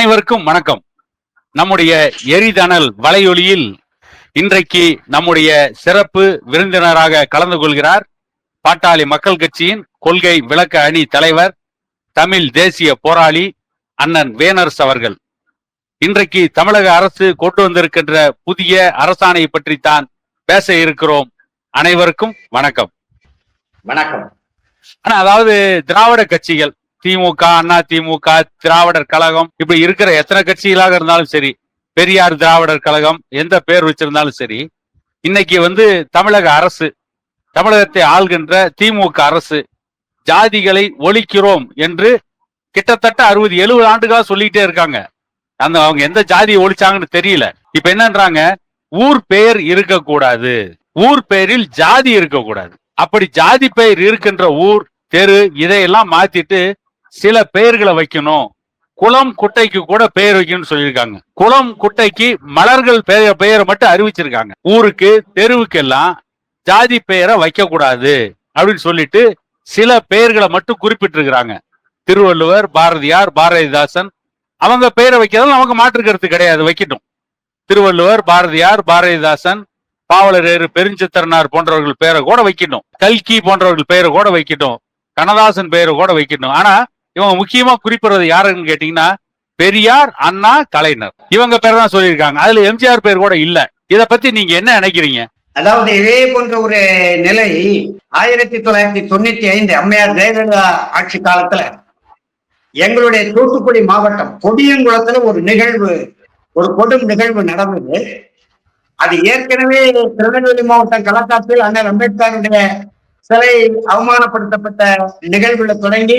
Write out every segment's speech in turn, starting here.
அனைவருக்கும் வணக்கம். நம்முடைய எரிதனல் வலையொலியில் இன்றைக்கு நம்முடைய சிறப்பு விருந்தினராக கலந்து கொள்கிறார் பாட்டாளி மக்கள் கட்சியின் கொள்கை விளக்க அணி தலைவர் தமிழ் தேசிய போராளி அண்ணன் வேனர்ஸ் அவர்கள். இன்றைக்கு தமிழக அரசு கொண்டு வந்திருக்கின்ற புதிய அரசாணை பற்றித்தான் பேச இருக்கிறோம். அனைவருக்கும் வணக்கம். வணக்கம். ஆனா அதாவது திராவிட கட்சிகள் திமுக அண்ணா திமுக திராவிடர் கழகம் இப்படி இருக்கிற எத்தனை கட்சிகளாக இருந்தாலும் சரி பெரியார் திராவிடர் கழகம் எந்த பேர் வச்சிருந்தாலும் சரி இன்னைக்கு வந்து தமிழக அரசு தமிழகத்தை ஆள்கின்ற திமுக அரசு ஜாதிகளை ஒழிக்கிறோம் என்று கிட்டத்தட்ட அறுபது எழுபது ஆண்டுகளா சொல்லிக்கிட்டே இருக்காங்க. அந்த அவங்க எந்த ஜாதியை ஒழிச்சாங்கன்னு தெரியல. இப்ப என்னன்றாங்க? ஊர் பெயர் இருக்கக்கூடாது. ஊர் பெயரில் ஜாதி இருக்கக்கூடாது. அப்படி ஜாதி பெயர் இருக்கின்ற ஊர் தெரு இதையெல்லாம் மாத்திட்டு சில பெயர்களை வைக்கணும். குளம் குட்டைக்கு கூட பெயர் வைக்கணும்னு சொல்லியிருக்காங்க. குளம் குட்டைக்கு மலர்கள் பெயர் பெயரை மட்டும் அறிவிச்சிருக்காங்க. ஊருக்கு தெருவுக்கு எல்லாம் ஜாதி பெயரை வைக்க கூடாது அப்படின்னு சொல்லிட்டு சில பெயர்களை மட்டும் குறிப்பிட்டிருக்கிறாங்க. திருவள்ளுவர் பாரதியார் பாரதிதாசன் அவங்க பெயரை வைக்கிறதால நமக்கு மாற்று கருத்து கிடையாது வைக்கட்டும். திருவள்ளுவர் பாரதியார் பாரதிதாசன் பாவலரேறு பெருஞ்சித்திரனார் போன்றவர்கள் பெயரை கூட வைக்கணும் கல்கி போன்றவர்கள் பெயரை கூட வைக்கட்டும். கண்ணதாசன் பெயரை கூட வைக்கணும் ஆனா இவங்க முக்கியமா குறிப்பிடுறது யாருன்னு கேட்டீங்கன்னா பெரியார் அண்ணா கலைஞர். இவங்க பேர் தான் சொல்லியிருக்காங்க. அதுல எம்ஜிஆர் பேர் கூட இல்ல. இத பத்தி நீங்க என்ன நினைக்கிறீங்க? அதாவது இதே போன்ற ஒரு நிலை ஆயிரத்தி தொள்ளாயிரத்தி தொண்ணூத்தி ஐந்து அம்மையார் ஜெயலலிதா ஆட்சி காலத்துல எங்களுடைய தூத்துக்குடி மாவட்டம் கொடியங்குளத்துல ஒரு நிகழ்வு ஒரு கொடும் நிகழ்வு நடந்தது. அது ஏற்கனவே திருநெல்வேலி மாவட்டம் களக்காட்டில் அண்ணல் அம்பேத்கருடைய சிலை அவமானப்படுத்தப்பட்ட நிகழ்வுல தொடங்கி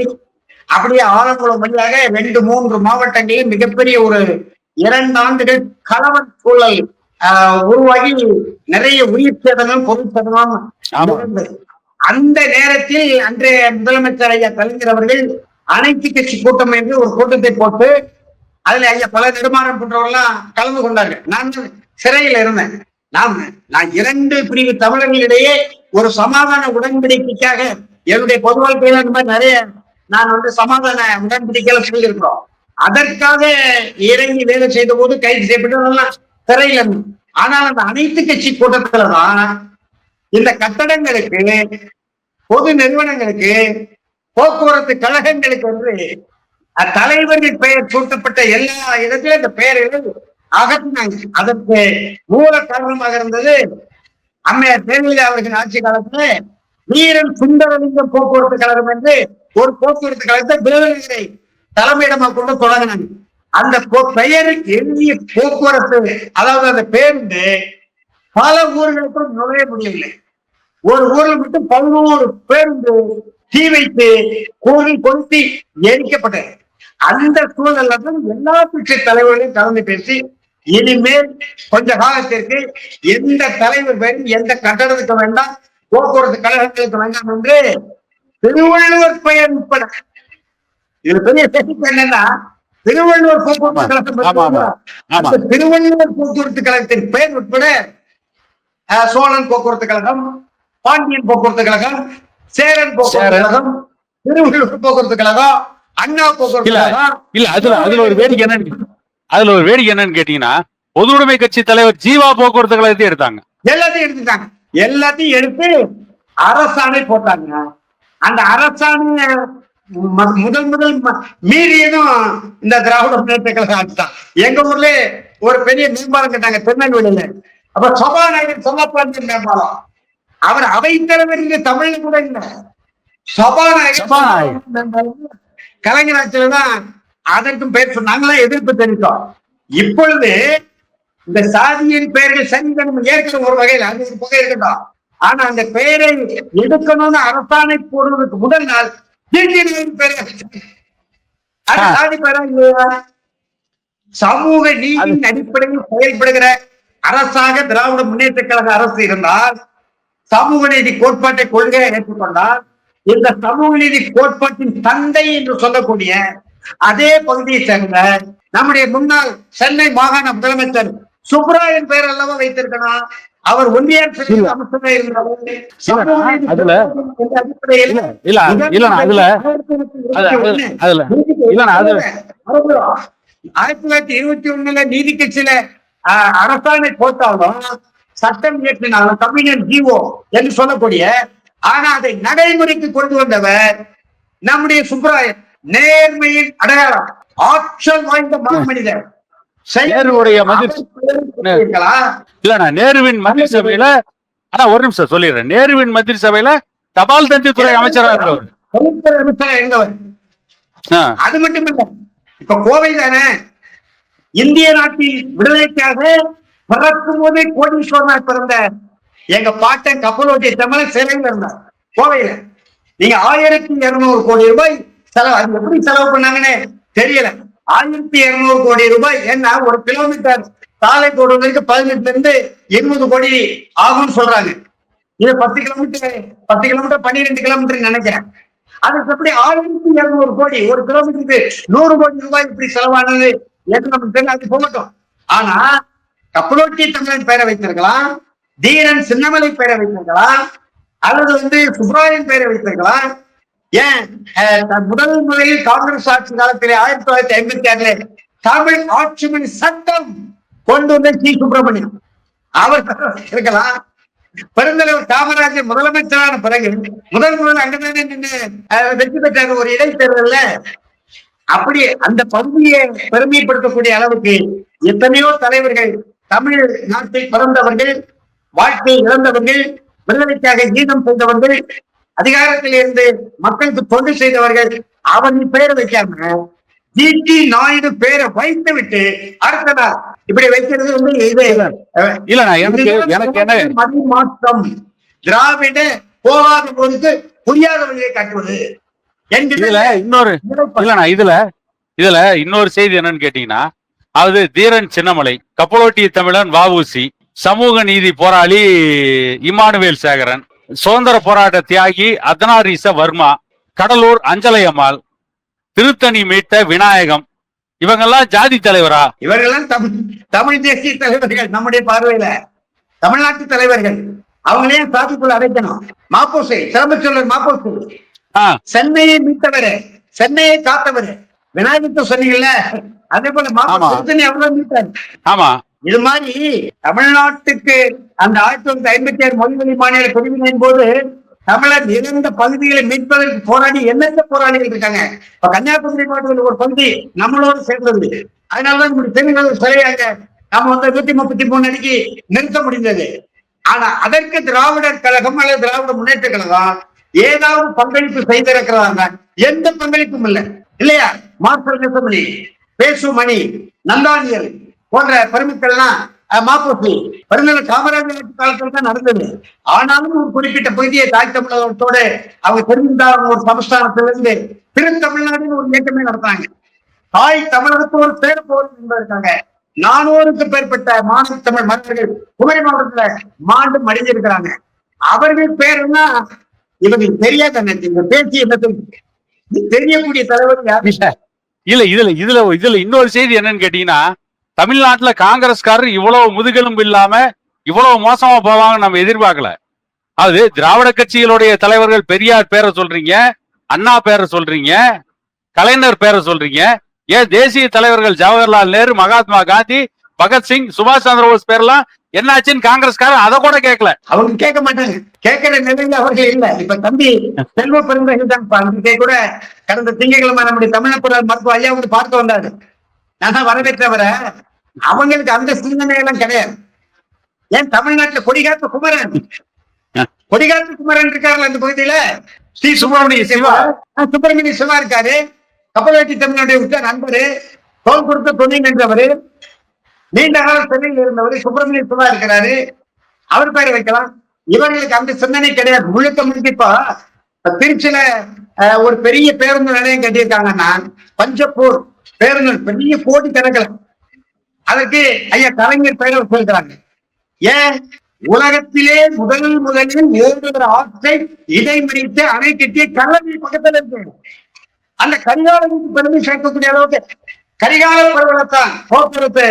அப்படியே ஆலங்குளம் வழியாக ரெண்டு மூன்று மாவட்டங்களில் மிகப்பெரிய ஒரு இரண்டு ஆண்டுகள் கலவர சூழல் உருவாகி நிறைய உயிர் சேதமும் பொருள் சேதமும். அந்த நேரத்தில் அன்றைய முதலமைச்சர் ஐயா கலைஞர் அவர்கள் அனைத்து கட்சி கூட்டம் என்று ஒரு கூட்டத்தை போட்டு அதுல ஐயா பல நெடுமாறன் போன்றவர்கள்லாம் கலந்து கொண்டார்கள். நான் சிறையில் இருந்தேன். நாம் நான் இரண்டு பிரிவு தமிழர்களிடையே ஒரு சமாதான உடன்படிக்கைக்காக என்னுடைய பொது வாழ்க்கையில இந்த மாதிரி நிறைய நான் வந்து சமாதான உடன்படிக்கையில சொல்லியிருக்கிறோம். அதற்காக இறங்கி வேலை செய்த போது கைது செய்யப்பட்டதெல்லாம் சிறையில் ஆனால் அந்த அனைத்து கட்சி கூட்டத்துலதான் இந்த கட்டடங்களுக்கு பொது நிறுவனங்களுக்கு போக்குவரத்து கழகங்களுக்கு வந்து தலைவரின் தலைவர்கள் பெயர் சூட்டப்பட்ட எல்லா இடத்திலும் இந்த பெயர்கள் அகற்றினாங்க. அதற்கு மூல காரணமாக இருந்தது அம்மையார் ஜெயலலிதா அவர்கள் ஆட்சி காலத்துல வீரன் சுந்தரலிங்க போக்குவரத்து கழகம் என்று ஒரு போக்குவரத்து கழகத்தை விருதுநகரை தலைமையிடமாக கொண்டு தொடங்கினாங்க அந்த பெயருக்கு எண்ணிய போக்குவரத்து அதாவது அந்த பேருந்து பல ஊர்களுக்கும் நுழைய முடியவில்லை. ஒரு ஊர்ல மட்டும் பதினோரு பேருந்து தீ வைத்து கோவில் கொளுத்தி எரிக்கப்பட்டது. அந்த சூழல்ல தான் எல்லா கட்சி தலைவர்களையும் கலந்து பேசி இனிமேல் கொஞ்ச காலத்திற்கு எந்த தலைவர் பேரும் எந்த கட்டடத்துக்கு வேண்டாம் போக்குவரத்து கழகங்களுக்கு வேண்டாம் என்று திருவள்ளுவர் பெயர் உட்பட. இது பெரிய சிறப்பு என்னன்னா திருவள்ளுவர் போக்குவரத்து கழகம் திருவள்ளுவர் போக்குவரத்து கழகத்தின் பெயர் உட்பட சோழன் போக்குவரத்து கழகம் பாண்டியன் போக்குவரத்து கழகம் சேரன் போக்குவரத்து. கழகம் திருவள்ளுவர் போக்குவரத்து கழகம் அண்ணா போக்குவரத்து இல்ல. கழகம். இல்ல அதுல அதுல ஒரு வேடிக்கை என்னன்னு அதுல ஒரு வேடிக்கை என்னன்னு கேட்டீங்கன்னா பொது உடைமை கட்சி தலைவர் ஜீவா போக்குவரத்து கழகத்தை எடுத்தாங்க. எல்லாத்தையும் எடுத்துட்டாங்க. எல்லாத்தையும் எடுத்து அரசாணை போட்டாங்க. அந்த அரசாணை முதல் முதல் மீறியதும் இந்த திராவிட முன்னேற்ற கழகம் ஆட்சிதான் எங்க ஊர்ல ஒரு பெரிய மேம்பாலம் கட்டாங்க திருநெல்வேலியில. அப்ப சபாநாயகர் சொல்லப்பாண்டியன் மேம்பாலம். அவர் அவைத்தலைவர் இங்க தமிழ்ல கூட இல்ல. சபாநாயகர் கலைஞர் ஆட்சியில தான் அதற்கும் பெயர் சொன்னாங்களா? எதிர்ப்பு தெரிவித்தோம். இப்பொழுது இந்த சாதியின் பெயர்கள் சரிதனம் ஏற்கனவே ஒரு வகையில் அது ஒரு வகை இருக்கட்டும். ஆனா அந்த பெயரை எடுக்கணும்னு அரசாணை போடுவதற்கு முதல் நாள் திடீர்னு பெயரை பெயரா இல்லையா? சமூக நீதியின் அடிப்படையில் செயல்படுகிற அரசாக திராவிட முன்னேற்ற கழக அரசு இருந்தால் சமூக நீதி கோட்பாட்டை கொள்கையை ஏற்றுக்கொண்டால் இந்த சமூக நீதி கோட்பாட்டின் தந்தை என்று சொல்லக்கூடிய அதே பகுதியை சேர்ந்த நம்முடைய முன்னாள் சென்னை மாகாண முதலமைச்சர் சுப்ராயன் பெயர் அல்லவா வைத்திருக்கணும்? அவர் ஒன்றியார் அதுல- இல்ல இல்ல ஆயிரத்தி தொள்ளாயிரத்தி இருபத்தி ஒண்ணுல நீதி கட்சியில அரசாணை போட்டாலும் சட்டம் இயற்றினாலும் கம்யூனியன் ஜீவோ என்று சொல்லக்கூடிய ஆனா அதை நடைமுறைக்கு கொண்டு வந்தவர் நம்முடைய சுப்ராயன் நேர்மையின் அடையாளம். ஆற்றல் வாய்ந்த மாமனிதர் மதிர் இருக்கலாம். இல்லண்ணா நேருவின் மந்திரி சபையில ஆனா ஒரு நிமிஷம் சொல்லிடுறேன். நேருவின் மந்திரி சபையில தபால் தந்தி துறை அமைச்சரா இருந்தவர். அது மட்டும் இல்ல இப்ப கோவை தானே? இந்திய நாட்டில் விடுதலைக்காக பிறக்கும் போதே கோடீஸ்வரனா பிறந்த எங்க பாட்டன் கப்பலோட்டிய தமிழன் சிறையில் இருந்தார் கோவையில. நீங்க ஆயிரத்தி இருநூறு கோடி ரூபாய் செலவு அது எப்படி செலவு பண்ணாங்கன்னு தெரியல. ஆயிரத்தி இருநூறு கோடி ரூபாய். ஏன்னா ஒரு கிலோமீட்டர் சாலை போடுவதற்கு பதினெட்டுல இருந்து எண்பது கோடி ஆகும்னு சொல்றாங்க. இது பத்து கிலோமீட்டர் பத்து கிலோமீட்டர் பன்னிரெண்டு கிலோமீட்டர் நினைக்கிறேன். அதுக்கு எப்படி ஆயிரத்தி இருநூறு கோடி ஒரு கிலோமீட்டருக்கு நூறு கோடி ரூபாய் இப்படி செலவானது என்று நமக்கு தெரியல அது போகட்டும். ஆனா கப்பலோட்டி தமிழன் பெயரை வைத்திருக்கலாம் தீரன் சின்னமலை பெயரை வைத்திருக்கலாம் அல்லது வந்து சுப்ராயன் பெயரை வைத்திருக்கலாம் ஏன்? முதல் முறையில் காங்கிரஸ் ஆட்சி காலத்திலே ஆயிரத்தி தொள்ளாயிரத்தி ஐம்பத்தி ஆறுல தமிழ் ஆட்சிமணி சட்டம் கொண்டு வந்த சி. சுப்பிரமணியம். அவர் இருக்கலாம். பெருந்தலைவர் காமராஜர் முதலமைச்சரான பிறகு முதல் முதல் அங்கதானே நின்று வெற்றி பெற்றார் ஒரு இடைத்தேர்தல்ல. அப்படி அந்த பகுதியை பெருமைப்படுத்தக்கூடிய அளவுக்கு எத்தனையோ தலைவர்கள் தமிழ் நாட்டில் பிறந்தவர்கள் வாழ்க்கை இழந்தவர்கள் விடுதலைக்காக கீதம் செய்தவர்கள் அதிகாரத்தில் இருந்து மக்களுக்கு தொண்டு செய்தவர்கள் அவன் பெயரை வைக்காம ஜி நாயுடு பெயரை வைத்து விட்டு அடுத்த நாள் இப்படி வைக்கிறது வந்து இது இல்லண்ணா எனக்கு என்ன? மதி மாற்றம் திராவிட போகாத போதுக்கு புரியாத வழியை காட்டுவது இதுல இன்னொரு. இல்லண்ணா இதுல இதுல இன்னொரு செய்தி என்னன்னு கேட்டீங்கன்னா அது தீரன் சின்னமலை கப்பலோட்டிய தமிழன் வஉசி சமூக நீதி போராளி இமானுவேல் சேகரன் சுதந்திர போராட்ட தியாகி அதனாரீச வர்மா கடலூர் அஞ்சலை அம்மாள் திருத்தணி மீட்ட விநாயகம் இவங்கெல்லாம் ஜாதி தலைவரா? இவர்கள்லாம் தமிழ் தமிழ் தேசிய தலைவர்கள் நம்முடைய பார்வையில. தமிழ்நாட்டு தலைவர்கள். அவங்களையும் சாதிக்குள்ள அடைக்கணும். மாப்போசை சிறப்பு சொல்லர் மாப்போசை சென்னையை மீட்டவர் சென்னையை காத்தவர். விநாயகத்தை சொன்னீங்கல்ல அதே போல. மாப்போசை எவ்வளவு மீட்டார். ஆமா. இது மாதிரி தமிழ்நாட்டுக்கு அந்த ஆயிரத்தி தொள்ளாயிரத்தி ஐம்பத்தி ஆறு மொழிவழி மாநில பிரிவினையின் போது தமிழர் இழந்த பகுதிகளை மீட்பதற்கு போராடி எந்தெந்த போராளிகள் இருக்காங்க? இப்ப கன்னியாகுமரி மாவட்டத்தில் ஒரு பகுதி நம்மளோடு சேர்ந்தது. அதனாலதான் நம்முடைய தெலுங்கு சிலையாக நம்ம வந்து நூத்தி முப்பத்தி மூணு அடிக்கு நிறுத்த முடிந்தது. ஆனா அதற்கு திராவிடர் கழகம் அல்லது திராவிட முன்னேற்ற கழகம் ஏதாவது பங்களிப்பு செய்திருக்கிறாங்க எந்த பங்களிப்பும் இல்லை. இல்லையா? மாஸ்டர் நெசமணி பேசுமணி நந்தானியல் போன்ற பெருமக்கள்லாம் அஹ், மாப்போசி காமராஜர் ஆட்சி காலத்துல தான் நடந்தது. ஆனாலும் ஒரு குறிப்பிட்ட பகுதியை தாய் தமிழகத்தோடு அவங்க தெரிந்தாங்க ஒரு சமஸ்தானத்திலிருந்து திரு தமிழ்நாடுன்னு ஒரு இயக்கமே நடத்தாங்க தாய் தமிழகத்தோடு சேர போறது என்பதற்காக நானூறுக்கு பேர்பட்ட மாநில தமிழ் மன்னர்கள் குமரி மாவட்டத்துல மாண்டு மடிஞ்சிருக்கிறாங்க அவர்கள் பேருன்னா இவங்களுக்கு தெரியாத இந்த பேச்சு என்ன தெரியக்கூடிய தலைவர் யாரு? இல்ல இதுல இதுல இதுல இன்னொரு செய்தி என்னன்னு கேட்டீங்கன்னா தமிழ்நாட்டுல காங்கிரஸ்காரர் இவ்வளவு முதுகெலும்பு இல்லாம இவ்வளவு மோசமா போவாங்க நம்ம எதிர்பார்க்கல. அது திராவிட கட்சிகளுடைய தலைவர்கள் பெரியார் பேரை சொல்றீங்க அண்ணா பேரை சொல்றீங்க கலைஞர் பேரை சொல்றீங்க. ஏன் தேசிய தலைவர்கள் ஜவஹர்லால் நேரு மகாத்மா காந்தி பகத்சிங் சுபாஷ் சந்திர போஸ் பேர்லாம் என்னாச்சுன்னு காங்கிரஸ்காரர் அதை கூட கேட்கல. அவங்க கேட்க மாட்டாங்க. கேட்கிற நிலையில அவர்கள் இல்ல. இப்ப தம்பி செல்வ பெருந்தகை தான் கூட கடந்த திங்கட்கிழமை நம்முடைய தமிழப்புற மருத்துவ ஐயா வந்து பார்த்து வந்தாரு. நான் தான் வரவேற்றவர. அவங்களுக்கு அந்த சிந்தனை எல்லாம் கிடையாது. ஏன் தமிழ்நாட்டுல கொடிகாத்த குமரன்? கொடிகாத்த குமரன் இருக்காருல்ல அந்த பகுதியில? ஸ்ரீ சுப்பிரமணிய சிவா. சுப்பிரமணிய சிவா இருக்காரு. கப்பல்வேட்டி தமிழனுடைய விட்ட நண்பரு தோல் கொடுத்த துணை நின்றவரு நீண்ட கால சிறையில் இருந்தவர் சுப்பிரமணிய சிவா இருக்கிறாரு. அவர் பேர் வைக்கலாம். இவர்களுக்கு அந்த சிந்தனை கிடையாது. முழுக்க முழுக்க இப்போ திருச்சியில அஹ், ஒரு பெரிய பேருந்து நிலையம் கட்டியிருக்காங்கன்னா பஞ்சப்பூர் பேருந்து பெரிய கோடி கணக்கில் அதற்கு ஐயா கலைஞர் பெயரை சொல்கிறாங்க ஏன் உலகத்திலே முதல் முதலில் ஓடுகிற ஆற்றை இடைமறித்து அணை கட்டிய கல்லணை பக்கத்துல இருக்கு அந்த கரிகாலனுக்கு பெருமை சேர்க்கக்கூடிய அளவுக்கு கரிகால பருவத்தான் போக்குவரத்து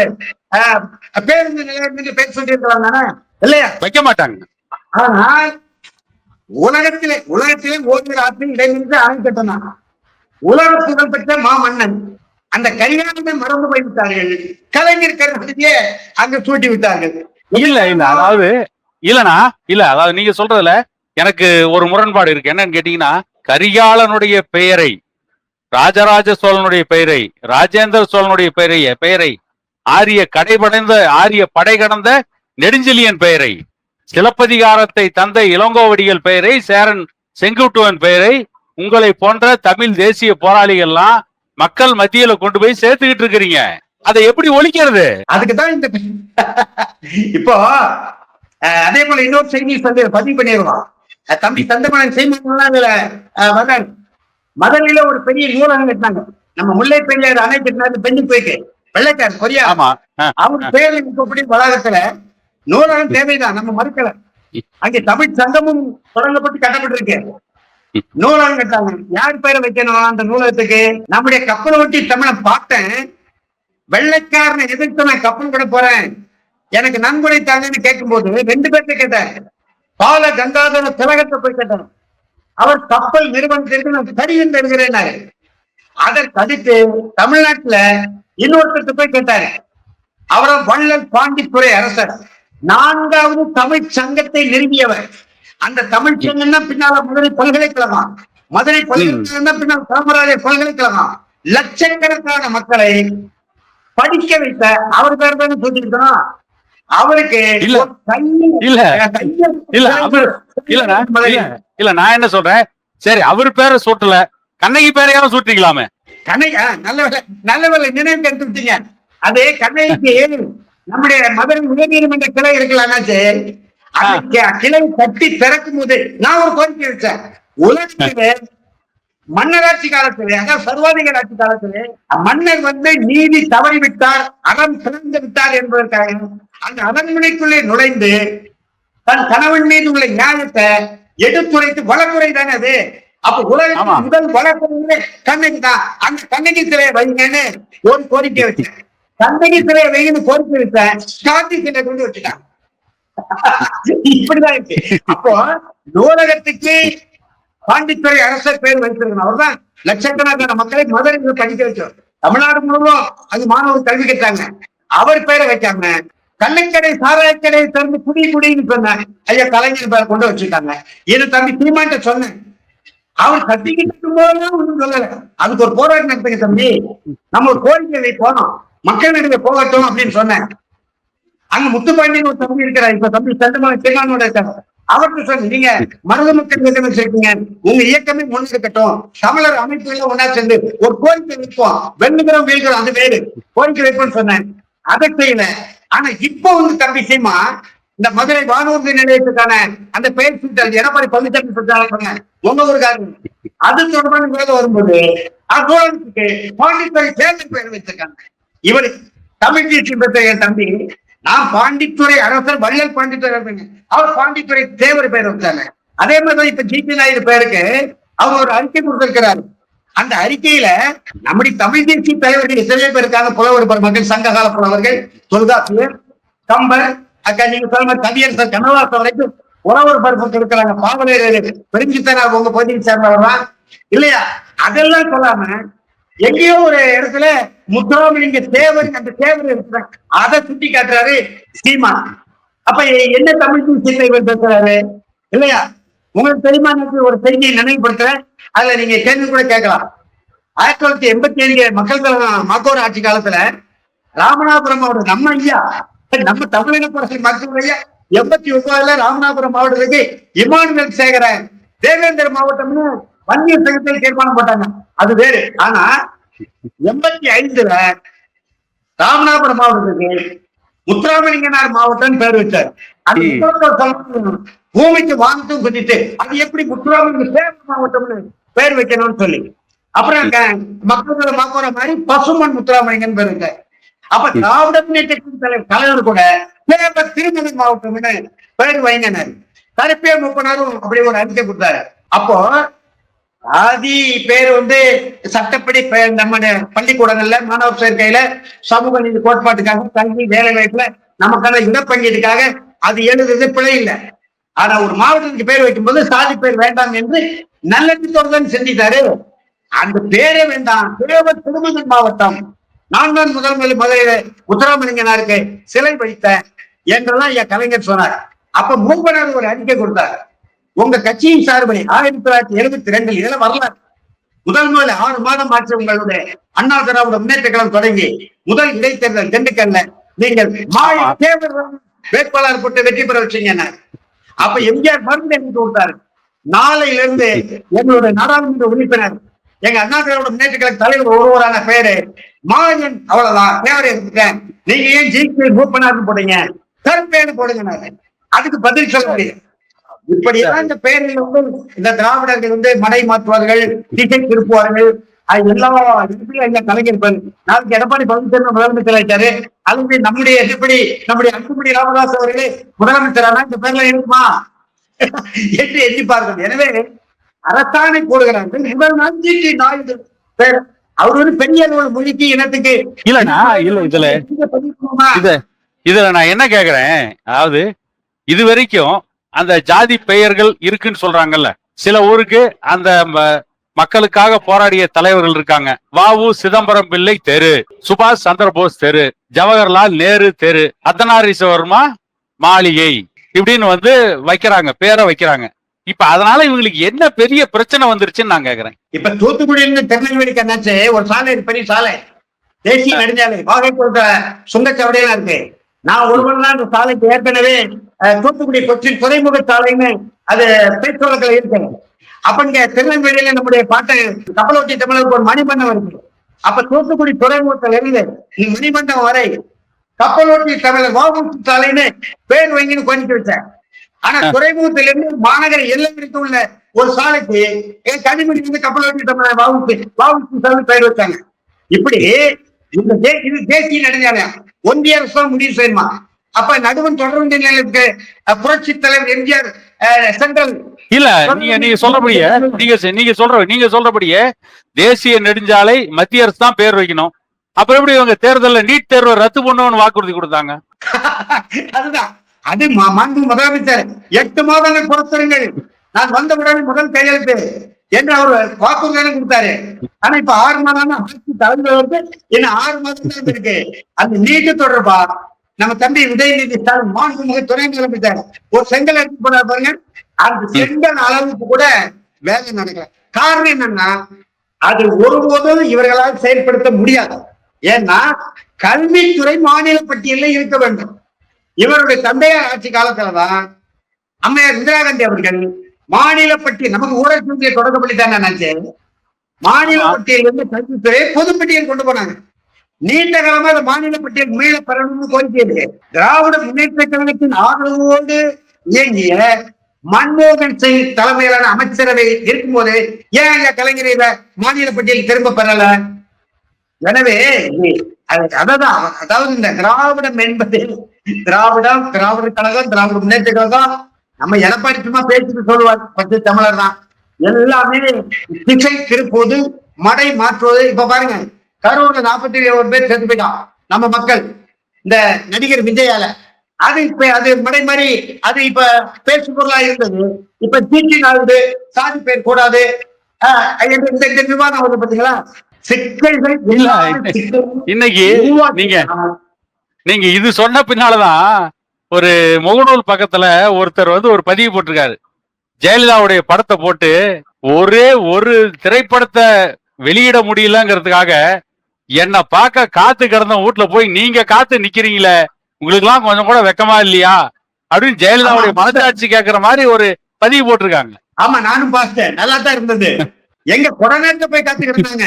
பேருந்து நிலையம் என்று பேர் சொல்லியிருக்கிறாங்க இல்லையா? வைக்க மாட்டாங்க. ஆனால் உலகத்திலே உலகத்திலே ஓடுகிற ஆற்றில் இடைநின்று அணை கட்டினான் உலக புகழ் பெற்ற மாமன்னன். அந்த கல்யாணத்தை மறந்து போய்விட்டார்கள். கலைஞர் கருத்தையே அங்க சூட்டி விட்டார்கள் இல்ல இல்ல அதாவது இல்லனா இல்ல அதாவது நீங்க சொல்றதுல எனக்கு ஒரு முரண்பாடு இருக்கு. என்னன்னு கேட்டீங்கன்னா கரிகாலனுடைய பெயரை ராஜராஜ சோழனுடைய பெயரை ராஜேந்திர சோழனுடைய பெயரை பெயரை ஆரிய கடைபடைந்த ஆரிய படை கடந்த நெடுஞ்செலியன் பெயரை சிலப்பதிகாரத்தை தந்த இளங்கோவடிகள் பெயரை சேரன் செங்குட்டுவன் பெயரை உங்களை போன்ற தமிழ் தேசிய போராளிகள்லாம் மக்கள் மத்தியில கொண்டு போய் சேர்த்துக்கிட்டு இருக்கிறீங்க. அதை எப்படி ஒழிக்கிறது? அதுக்கு தான் இந்த இப்போ அதே போல இன்னொரு செய்தி சொல்லி பதிவு பண்ணிடலாம் தம்பி தந்தமனன் செய்திகள்லாம் இதுல மதுரையில ஒரு பெரிய நூலகம் கட்டினாங்க. நம்ம முல்லை பெரியார் அணை கட்டினாரு பெண்ணு போயிட்டு. வெள்ளைக்கார் கொரியா. ஆமா. அவர் பேர்ல இருக்கக்கூடிய வளாகத்துல நூலகம் தேவைதான் நம்ம மறுக்கல. அங்கே தமிழ் சங்கமும் தொடங்கப்பட்டு கட்டப்பட்டிருக்கு. நூலகம் கட்டாங்க யார் பேரை வைக்கணும் அந்த நூலகத்துக்கு? நம்முடைய கப்பல் ஒட்டி தமிழை பார்த்தேன். வெள்ளைக்காரனை எதிர்த்து நான் கப்பல் கூட போறேன். எனக்கு நன்கொடை தாங்கன்னு கேட்கும்போது ரெண்டு பேர்த்த கேட்டேன். பால கங்காதர திலகத்தை போய் கேட்டார் அவர் கப்பல் நிறுவனத்திற்கு நான் கடிதம் தருகிறேன்னாரு அதற்கு அடுத்து தமிழ்நாட்டுல இன்னொருத்தருக்கு போய் கேட்டாரு. அவரை வள்ளல் பாண்டித்துறை அரசர். நான்காவது தமிழ் சங்கத்தை நிறுவியவர். அந்த தமிழ் சங்கம்னா பின்னால மதுரை பல்கலைக்கழகம். மதுரை பல்கலைக்கழகம் பின்னால் காமராஜர் பல்கலைக்கழகம். லட்சக்கணக்கான மக்களை படிக்க வைத்த அவர் பேர் தானே சொல்லியிருக்கணும் அவருக்கு இல்ல. இல்ல. இல்ல அவர் இல்ல இல்ல நான் என்ன சொல்றேன்? சரி அவர் பேரை சூட்டல. கண்ணகி பேரையாவது சூட்டிக்கலாமே. கண்ணை ஆ, நல்ல வேலை நல்ல வேலை நினைவு விட்டீங்க. அது கண்ணைக்கு நம்முடைய மதுரை உயர்நீதிமன்ற கிளை இருக்கலாம்னாச்சு கிளை தட்டி திறக்கும் போது நான் ஒரு கோரிக்கை வச்சேன். உலகத்திலே மன்னராட்சி காலத்திலே அதாவது சர்வாதிகார ஆட்சி காலத்திலே மன்னர் வந்து நீதி தவறிவிட்டார் அறம் பிறந்து விட்டார் என்பதற்காக அந்த அரண்மனைக்குள்ளே நுழைந்து தன் கணவன் மீது உள்ள நியாயத்தை எடுத்துரைத்து வழக்குறை தானே அது? அப்ப. உலகத்தின் முதல் வழக்குறையிலே கண்ணகி தான் அந்த கண்ணகி சிலையை வைங்கன்னு ஒரு கோரிக்கை வச்சேன். கண்ணகி சிலையை வைங்கன்னு கோரிக்கை வச்சேன். காந்தி சிலை கொண்டு வச்சுட்டான் இப்படிதான் இருக்கு. அப்போ நூலகத்துக்கு பாண்டித்துறை அரசர் பேர் வைத்திருக்கணும் அவர்தான் லட்சக்கணக்கான மக்களை மதுரையில் படிக்க வச்சோம் தமிழ்நாடு முழுவதும் அது மாணவர் கல்வி கட்டாங்க அவர் பேரை வைச்சாங்க. கள்ளக்கடை சாராயக்கடை திறந்து குடி குடின்னு சொன்னேன் ஐயா கலைஞர் பேரை கொண்டு வச்சிருக்காங்க. இது தம்பி சீமான்ட்ட சொன்னேன். அவர் கத்திக்கிட்டு போதெல்லாம் ஒண்ணும் சொல்லல. அதுக்கு ஒரு போராட்டம் நடத்துங்க தம்பி. நம்ம ஒரு கோரிக்கை மக்கள் மக்களிடையே போகட்டும் அப்படின்னு சொன்னேன். அங்க முத்துப்பாண்டியன் ஒரு தம்பி இருக்கிறார். இப்ப தம்பி சந்தமலை சீமானோட இருக்காங்க அவர்கிட்ட சொன்ன நீங்க மருத மக்கள் இயக்கம் வச்சிருக்கீங்க உங்க இயக்கமே முன்னெடுக்கட்டும் தமிழர் அமைப்புகளை ஒன்னா சேர்ந்து ஒரு கோரிக்கை வைப்போம். வெண்ணுகிறோம் வீழ்கிறோம் அது வேறு கோரிக்கை வைப்போம்னு சொன்னேன். அதை செய்யல. ஆனா இப்போ வந்து தம்பி சீமா இந்த மதுரை வானூர்தி நிலையத்துக்கான அந்த பெயர் சூட்டல் எடப்பாடி பழனிசாமி சொல்றாங்க உங்க ஊருக்காரங்க அது தொடர்பான வேலை வரும்போது அகோலத்துக்கு பாண்டித்துறை சேர்ந்து பெயர் வச்சிருக்காங்க. இவர் தமிழ் தேசிய பெற்ற என் தம்பி நான் பாண்டித்துறை அரசர் வள்ளல் பாண்டித்துறை அவர் பாண்டித்துறை தேவர் பெயர் வந்தாங்க அதே மாதிரி இப்ப ஜிபி நாயுடு பேருக்கு அவர் ஒரு அறிக்கை கொடுத்திருக்கிறாரு. அந்த அறிக்கையில நம்முடைய தமிழ் தேசிய தலைவர்கள் எத்தனையோ பேர் இருக்காங்க. புலவர் பெருமக்கள் சங்ககால புலவர்கள் தொல்காப்பியர் கம்பர் அக்கா நீங்க சொல்ற மாதிரி கவியரசர் கண்ணதாசன் வரைக்கும் புலவர் பருப்புக்கு இருக்கிறாங்க. பாவலர் பெருஞ்சித்தனார் உங்க பகுதியை சேர்ந்தவர் தான் இல்லையா? அதெல்லாம் சொல்லாம எங்கேயோ ஒரு இடத்துல முத்துராமலிங்க தேவர் அந்த தேவர் இருக்கிறார். அதை சுட்டி காட்டுறாரு சீமா அப்ப என்ன தமிழ் தேசிய இவர் பேசுறாரு? இல்லையா? உங்களுக்கு தெரியுமா? ஒரு செய்தியை நினைவுபடுத்துறேன். அதுல நீங்க கேள்வி கூட கேட்கலாம். ஆயிரத்தி தொள்ளாயிரத்தி எண்பத்தி ஏழு மக்கள் தலைவர் மாக்கோர் ஆட்சி காலத்துல ராமநாதபுரம் மாவட்டம் நம்ம ஐயா நம்ம தமிழக புரட்சி மக்கள் ஐயா எண்பத்தி ஒன்பதுல ராமநாதபுரம் மாவட்டத்துக்கு இமானுவேல் சேகரன் தேவேந்திர மாவட்டம்னு வன்னியர் சங்கத்தில் தீர்மானம் போட்டாங்க. அது வேறு. ஆனா எண்பத்தி ஐந்துல ராமநாதபுரம் மாவட்டத்துக்கு முத்துராமலிங்கனார் மாவட்டம் பேர் வச்சார். அது. பூமிக்கு வாங்கட்டும் குதித்து அது எப்படி முத்துராமலிங்க சேவல் மாவட்டம்னு பேர் வைக்கணும்னு சொல்லி. அப்புறம் மக்களோட மாக்கோர மாதிரி பசுமன் முத்துராமலிங்கன் பேர் வச்சார். அப்ப திராவிட முன்னேற்ற கழக தலைவர் கலைஞர் கூட சேவ திருமணி மாவட்டம்னு பேர் வைங்கினார். கருப்பே மூப்பனாரும் அப்படி ஒரு அறிக்கை கொடுத்தாரு. அப்போ ஆதி பேர் வந்து சட்டப்படி நம்ம பள்ளிக்கூடங்கள்ல மாணவர் சேர்க்கையில சமூக நீதி கோட்பாட்டுக்காக கல்வி வேலை வாய்ப்புல நமக்கான இடப்பங்கீட்டுக்காக அது எழுதுறது பிழை இல்லை. ஆனா ஒரு மாவட்டத்துக்கு பேர் வைக்கும்போது சாதி பேர் வேண்டாம் என்று நல்லெண்ணத்தோடு தான் செஞ்சிட்டாரு அந்த பேரே வேண்டாம். தேவர் திருமங்கல் மாவட்டம். நான் தான் முதல் முதல் முதலில் முத்துராமலிங்கனாருக்கு சிலை வைத்தேன் என்றெல்லாம் என் கலைஞர் சொன்னார். அப்ப மூவனர் ஒரு அறிக்கை கொடுத்தார். உங்க கட்சியின் சார்பில் ஆயிரத்தி தொள்ளாயிரத்தி எழுபத்தி ரெண்டில் இதெல்லாம் வரலாறு. முதல் முதல் ஆறு மாதம் ஆட்சி உங்களுடைய அண்ணா திராவிட முன்னேற்ற கழகம் தொடங்கி. முதல் இடைத்தேர்தல் திண்டுக்கல்ல நீங்கள் வேட்பாளர் போட்டு வெற்றி பெற வச்சீங்க அப்ப எம்ஜிஆர் மருந்து எனக்கு கொடுத்தாரு. நாளையிலிருந்து எங்களுடைய நாடாளுமன்ற உறுப்பினர் எங்க அண்ணா திராவிட முன்னேற்ற கழக தலைவர் ஒருவரான பேரு மாயன் அவ்வளவுதான் பேர் எடுத்துட்டேன். நீங்க ஏன் ஜிபி மூப்பனார்னு போடுங்க கருப்பேன்னு போடுங்க அதுக்கு பதில் சொல்ல முடியும் இப்படியெல்லாம் இந்த பேரில் வந்து இந்த திராவிடர்கள் வந்து மடை மாற்றுவார்கள் திசை திருப்புவார்கள். அது எல்லா இதுலயும் ஐயா கலைஞர் பேர் நாளைக்கு எடப்பாடி பழனிசாமி முதலமைச்சர் ஆயிட்டாரு. அல்லது நம்முடைய எப்படி நம்முடைய அன்புமணி ராமதாஸ் அவர்களே முதலமைச்சரானா இந்த பேர்ல இருக்குமா என்று எண்ணி பார்க்கணும். எனவே அரசாணை போடுகிறார்கள். இவர் நஞ்சிக்கு நாயுடு பேர். அவர் ஒரு பெரிய மொழிக்கு இனத்துக்கு இல்லண்ணா இல்ல இதுல இது இதுல நான் என்ன கேக்குறேன்? அதாவது இது வரைக்கும் அந்த ஜாதி பெயர்கள் இருக்குன்னு சொல்றாங்கல்ல. சில ஊருக்கு அந்த ம- மக்களுக்காக போராடிய தலைவர்கள் இருக்காங்க. வாவு சிதம்பரம் பிள்ளை தெரு சுபாஷ் சந்திரபோஸ் தெரு ஜவஹர்லால் நேரு தெரு அர்த்தநாரீஸ்வரமா மாளிகை இப்படின்னு வந்து வைக்கிறாங்க பேரை வைக்கிறாங்க. இப்ப அதனால இவங்களுக்கு என்ன பெரிய பிரச்சனை வந்துருச்சுன்னு நான் கேக்குறேன். இப்ப தூத்துக்குடியிலிருந்து திருநெல்வேலிக்கு என்னாச்சு? ஒரு சாலை பெரிய சாலை. தேசிய நெடுஞ்சாலை வாகை சுங்கச்சாவடியெல்லாம் இருக்கு. நான் ஒருவன் தான் அந்த சாலைக்கு ஏற்கனவே தூத்துக்குடி கொச்சின் துறைமுக சாலைன்னு அது பேச்சுவழக்கில் இருக்கு அப்ப இங்க திருநெல்வேலியில நம்முடைய பாட்டை கப்பலோட்டி தமிழருக்கு ஒரு மணிமண்டபம் இருக்கு அப்ப தூத்துக்குடி துறைமுகத்துல இருந்து நீ மணிமண்டபம் வரை கப்பலோட்டி தமிழர் வாகூட்டு சாலைன்னு பேர் வாங்கின்னு கொஞ்சம் வச்சேன் ஆனா துறைமுகத்திலிருந்து மாநகர எல்லை வரைக்கும் உள்ள ஒரு சாலைக்கு என் கனிமொழி வந்து கப்பலோட்டி தமிழர் வாவுக்கு வாவுக்கு சாலை பெயர் வச்சாங்க. இப்படி இந்த இது தேசிய நெடுஞ்சாலையா ஒன்றிய அரசு தான் முடிவு செய்யுமா? அப்ப நடுவன் தொடர்ந்து நிலையத்துக்கு புரட்சி தலைவர் எம்ஜிஆர் சென்ட்ரல் இல்ல நீங்க நீங்க சொல்றபடியே நீங்க நீங்க சொல்ற நீங்க சொல்றபடியே தேசிய நெடுஞ்சாலை மத்திய அரசு தான் பேர் வைக்கணும். அப்புறம் எப்படி இவங்க தேர்தல்ல நீட் தேர்வை ரத்து பண்ணுவோம்னு வாக்குறுதி கொடுத்தாங்க? அதுதான். அது மாண்பு முதலமைச்சர். எட்டு மாதங்கள் பொறுத்திருங்கள். நான் வந்தவுடனே முதல் கையெழுத்து. என்று அவர் வாக்குறுதி கொடுத்தாரு. ஆனா இப்ப ஆறு மாதம் ஆட்சி தலைமை வந்து இன்னும் ஆறு மாதம் தான் இருக்கு. அந்த நீட்டு தொடர்பா? நம்ம தம்பி உதயநிதி ஸ்டாலின் மாண்புமிகு துணை முதலமைச்சர். ஒரு செங்கல் எடுத்து போனா பாருங்க. அந்த செங்கல் அளவுக்கு கூட வேலை நடக்கல. காரணம் என்னன்னா அது ஒருபோதும் இவர்களால் செயல்படுத்த முடியாது. ஏன்னா கல்வித்துறை மாநில பட்டியலில் இருக்க வேண்டும். இவருடைய தந்தையார் ஆட்சி காலத்துலதான் அம்மையார் இந்திரா காந்தி அவர்கள் மாநில பட்டியல் நமக்கு ஒன்றிய தொடக்கப்பள்ளி தானே நினைச்சு மாநில பட்டியல் இருந்து கல்வித்துறை பொதுப்பட்டியல் கொண்டு போனாங்க. நீண்ட காலமா அந்த மாநில பட்டியல் மீள பெறணும்னு கோரிக்கை திராவிட முன்னேற்ற கழகத்தின் ஆதரவோடு இயங்கிய மன்மோகன் சிங் தலைமையிலான அமைச்சரவை இருக்கும்போது ஏன் இந்த கலைஞரை இத மாநில பட்டியல் திரும்ப பெறல? எனவே இது- அது- அததான் அதாவது இந்த திராவிடம் என்பது திராவிடம் திராவிட கழகம் திராவிட முன்னேற்ற கழகம் நம்ம எடப்பாடி சும்மா பேசிட்டு சொல்லுவார். பத்து தமிழர் தான். எல்லாமே திசை திருப்புவது மடை மாற்றுவது இப்ப பாருங்க கரூர்ல நாற்பத்தி ஒரு பேர் செத்து போயிட்டான். நம்ம மக்கள் இந்த நடிகர் விஜயால. அது இப்ப அது மடை மாதிரி அது இப்ப பேசு பொருளா இருந்தது. இப்ப தீட்டி நாளுது சாதி பேர் கூடாது இந்த விவாதம் வருது பாத்தீங்களா? சிக்கல்கள் இன்னைக்கு நீங்க நீங்க இது சொன்ன பின்னாலதான் ஒரு முகநூல் பக்கத்துல ஒருத்தர் வந்து ஒரு பதிவு போட்டிருக்காரு. ஜெயலலிதாவுடைய படத்தை போட்டு ஒரே ஒரு திரைப்படத்தை வெளியிட முடியலங்கிறதுக்காக என்ன பார்க்க காத்து கிடந்த வீட்டுல போய் நீங்க காத்து நிக்கிறீங்களே உங்களுக்கு எல்லாம் கொஞ்சம் கூட வெக்கமா இல்லையா? அப்படின்னு ஜெயலலிதாவுடைய. மனசாட்சி கேட்கிற மாதிரி ஒரு பதிவு போட்டிருக்காங்க. ஆமா நானும் பார்த்தேன். நல்லா தான் இருந்தது. எங்க கொடநாட்டுல போய் காத்து கிடந்தாங்க.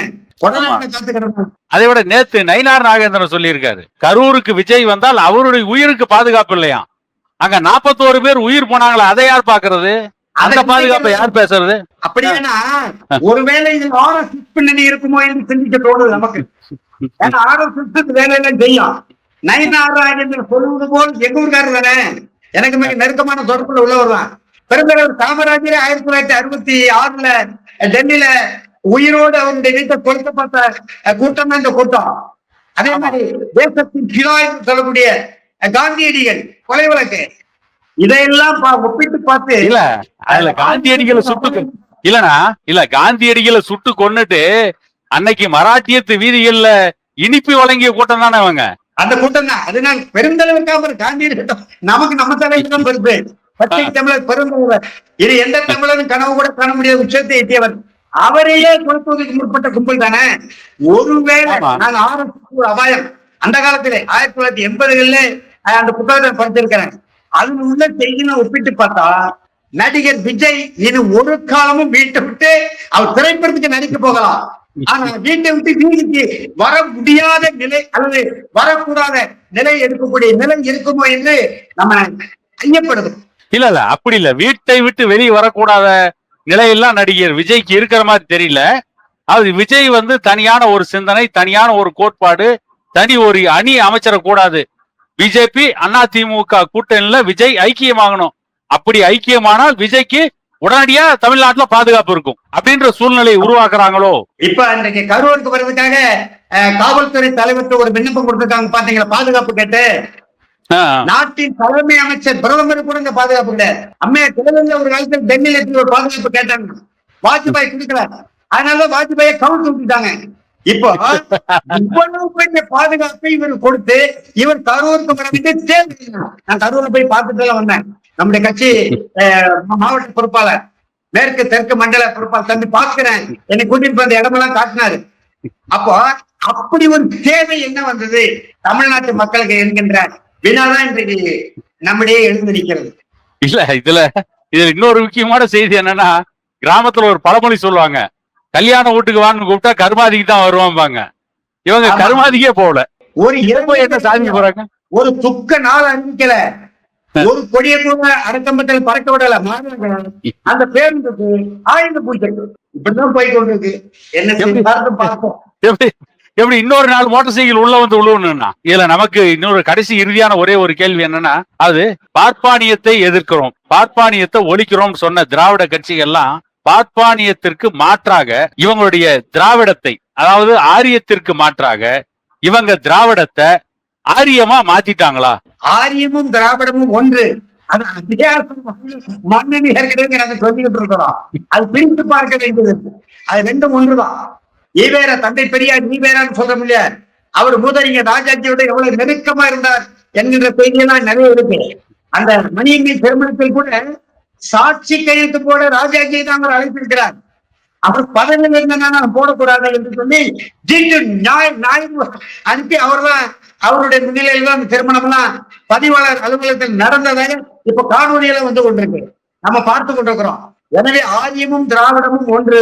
அதை விட நேத்து நயினார் நாகேந்திரன் சொல்லியிருக்காரு. கரூருக்கு விஜய் வந்தால் அவருடைய உயிருக்கு பாதுகாப்பு இல்லையா? அங்க நாற்பத்தோரு பேர் உயிர் போனாங்களே? அதை யார் பாக்குறது அந்த பாதுகாப்பை யார் பேசுறது? அப்படின்னா ஒருவேளை இதில் ஆர்எஸ் பின்னணி இருக்குமோ என்று சிந்திக்க தோணுது நமக்கு. ஏன்னா ஆர்எஸ் வேலையெல்லாம் செய்யும். நயனாராயணன் சொல்லுவது போல் எங்க ஊருக்காரர் தானே? எனக்கு மிக நெருக்கமான தொடர்புல உள்ளவர் தான். பெருந்தலைவர் காமராஜரே ஆயிரத்தி தொள்ளாயிரத்தி அறுபத்தி ஆறுல டெல்லியில உயிரோடு அவருடைய வீட்டை கொளுத்த பார்த்த அஹ், கூட்டம் இந்த கூட்டம். அதே மாதிரி தேசத்தின் பிதா என்று சொல்லக்கூடிய காந்தியடிகள் கொலை வழக்கு. இதையெல்லாம் ஒப்பிட்டு பார்த்து இல்ல அதுல காந்தியடிகளை சுட்டு இல்லனா இல்ல காந்தியடிகளை சுட்டு கொன்னுட்டு அன்னைக்கு மராட்டியத்து வீதிகள்ல இனிப்பு வழங்கிய கூட்டம் தானே அவங்க? அந்த கூட்டம் தான். அதனால் பெருந்தலைவர் காமர் காந்தியடி கூட்டம் நமக்கு நம்ம தலைவர் தான் பச்சை தமிழர் பெருந்தலைவர் இது எந்த தமிழரும் கனவு கூட காண முடியாத உச்சத்தை எட்டியவர். அவரையே கொடுப்பதற்கு முற்பட்ட கும்பல் தானே? ஒருவேளை. நான் ஆரம்பிச்சு அபாயம். அந்த காலத்திலே ஆயிரத்தி தொள்ளாயிரத்தி எண்பதுகள்ல அந்த புத்தகத்தை படிச்சிருக்கிறேன். அதுல உள்ள செய்தினை ஒப்பிட்டு பார்த்தா நடிகர் விஜய் இது ஒரு காலமும் வீட்டை விட்டு அவர் திரைப்படத்துக்கு நடிக்க போகலாம். ஆனா வீட்டை விட்டு வீட்டுக்கு வர முடியாத நிலை அல்லது வரக்கூடாத நிலை எடுக்கக்கூடிய நிலை இருக்குமோ என்று நம்ம ஐயப்படுது இல்ல இல்ல. அப்படி இல்ல. வீட்டை விட்டு வெளியே வரக்கூடாத நிலையெல்லாம் நடிகர் விஜய்க்கு இருக்கிற மாதிரி தெரியல. அது விஜய் வந்து தனியான ஒரு சிந்தனை தனியான ஒரு கோட்பாடு தனி ஒரு அணி அமைச்சிடக்கூடாது. பிஜேபி அண்ணா திமுக கூட்டணியில விஜய் ஐக்கியமாகணும். அப்படி ஐக்கியமானால் விஜய்க்கு உடனடியா தமிழ்நாட்டுல பாதுகாப்பு இருக்கும். அப்படின்ற சூழ்நிலையை உருவாக்குறாங்களோ? இப்ப இன்றைக்கு கரூருக்கு வருவதற்காக அஹ், காவல்துறை தலைவர்கிட்ட ஒரு விண்ணப்பம் கொடுத்திருக்காங்க. பாத்தீங்களா? பாதுகாப்பு கேட்டு. நாட்டின் தலைமை அமைச்சர் பிரதமர் கூட இந்த பாதுகாப்பு கிடையாது அம்மையா தெலுங்குல ஒரு காலத்தில் டெல்லியில இருந்து ஒரு பாதுகாப்பு கேட்டாங்க. வாஜ்பாய் கொடுக்கல. அதனால வாஜ்பாயை கவுண்ட் விட்டுட்டாங்க. இப்போ இவ்வளவு பெரிய பாதுகாப்பை இவர் கொடுத்து இவர் கரூருக்கு வர வேண்டிய தேவை நான் கரூர்ல போய் பார்த்துட்டு எல்லாம் வந்தேன். நம்முடைய கட்சி அஹ், மாவட்ட பொறுப்பாளர் மேற்கு தெற்கு மண்டல பொறுப்பாளர் தம்பி பாக்குறேன் என்னை கூட்டிட்டு போய் அந்த இடமெல்லாம் காட்டினாரு. அப்போ அப்படி ஒரு தேவை என்ன வந்தது? தமிழ்நாட்டு மக்களுக்கு என்கின்ற வினாதான் இன்றைக்கு நம்மிடையே எழுந்து நிற்கிறது இல்ல இதுல இதுல இன்னொரு முக்கியமான செய்தி என்னன்னா கிராமத்துல ஒரு பழமொழி சொல்லுவாங்க. கல்யாண வீட்டுக்கு வான்னு கூப்பிட்டா கருமாதிக்கு தான் வருவாம்பாங்க. இவங்க. கருமாதிக்கே போகல. ஒரு இப்போ என்ன சாதிக்க போறாங்க? ஒரு துக்க நாள் அறிவிக்கல ஒரு கொடிய கூட அடக்கம்பத்தில் பறக்க விடல. அந்த பேருந்துக்கு ஆயுத பூஜை இப்படிதான் போய் கொண்டிருக்கு. என்ன பார்த்து பார்ப்போம். எப்படி இன்னொரு நாள் மோட்டார் சைக்கிள் உள்ள வந்து விழுவணும்னா? இதுல நமக்கு இன்னொரு கடைசி இறுதியான ஒரே ஒரு கேள்வி என்னன்னா அது பார்ப்பானியத்தை எதிர்க்கிறோம். பார்ப்பானியத்தை ஒழிக்கிறோம் சொன்ன திராவிட கட்சிகள்லாம் பார்ப்பானியத்திற்கு மாற்றாக இவங்களுடைய திராவிடத்தை அதாவது ஆரியத்திற்கு மாற்றாக இவங்க திராவிடத்தை ஆரியமா மாத்திட்டாங்களா? ஆரியமும் திராவிடமும் ஒன்று. அது ஏற்கனவே சொல்லிட்டு இருக்கிறோம் அது பிரித்து பார்க்க வேண்டியது. அது ரெண்டும் ஒன்றுதான். நீ வேற தந்தை பெரியார் நீ வேறான்னு சொல்ல முடியாது அவர் மூதறிஞர் ராஜாஜியோட எவ்வளவு நெருக்கமா இருந்தார் என்கின்ற செய்தியெல்லாம் நிறைய இருக்கு. அந்த மணியங்கி திருமணத்தில் கூட சாட்சி கையெழுத்து போட ராஜாஜியை தான் அவர் அழைத்திருக்கிறார். அவர் பதவியில் இருந்தாங்க நான் போடக்கூடாது என்று சொல்லி ஜிட்டு நியாய நியாயம் அனுப்பி அவர் தான் அவருடைய முன்னிலையில் தான் திருமணம் எல்லாம் பதிவாளர் அலுவலகத்தில் நடந்ததாக இப்ப காணொலியில வந்து கொண்டிருக்கு. நம்ம பார்த்து கொண்டிருக்கிறோம். எனவே ஆரியமும் திராவிடமும் ஒன்று.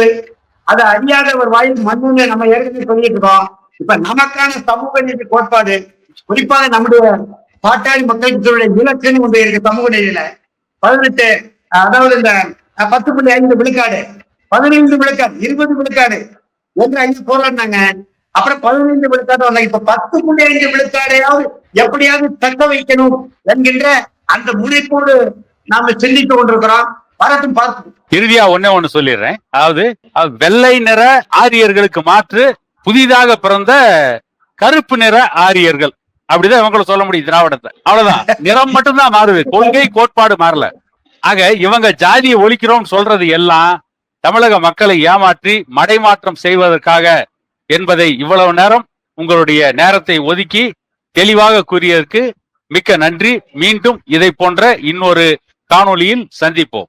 அதை அறியாத ஒரு வாயில் மண்ணுன்னு நம்ம ஏற்கனவே சொல்லிட்டு இருக்கோம். இப்ப நமக்கான சமூக நீதி கோட்பாடு குறிப்பாக நம்முடைய பாட்டாளி மக்களுடைய இலக்குன்னு ஒன்று இருக்கு சமூக நீதியில. பதினெட்டு அதாவது இந்த பத்து புள்ளி ஐந்து விழுக்காடு பதினைந்து விழுக்காடு இருபது விழுக்காடு என்று ஐந்து போராடினாங்க. அப்புறம் பதினைந்து விழுக்காடு வந்தாங்க இப்ப பத்து புள்ளி ஐந்து விழுக்காடையாவது எப்படியாவது தக்க வைக்கணும் என்கின்ற அந்த முனைப்போடு நாம சிந்தித்துக் கொண்டிருக்கிறோம். வரட்டும் பார்த்து இறுதியா ஒன்னே ஒண்ணு சொல்லிடுறேன். அதாவது வெள்ளை நிற ஆரியர்களுக்கு மாற்று புதிதாக பிறந்த கருப்பு நிற ஆரியர்கள். அப்படிதான் இவங்களை சொல்ல முடியும் திராவிடத்தை. அவ்வளவுதான். நிறம் மட்டும்தான் மாறுது. கொள்கை கோட்பாடு மாறல. ஆக இவங்க ஜாதியை ஒழிக்கிறோம் சொல்றது எல்லாம் தமிழக மக்களை ஏமாற்றி மடைமாற்றம் செய்வதற்காக என்பதை இவ்வளவு நேரம் உங்களுடைய நேரத்தை ஒதுக்கி தெளிவாக கூறியதற்கு மிக்க நன்றி. மீண்டும் இதை போன்ற இன்னொரு காணொலியில் சந்திப்போம்.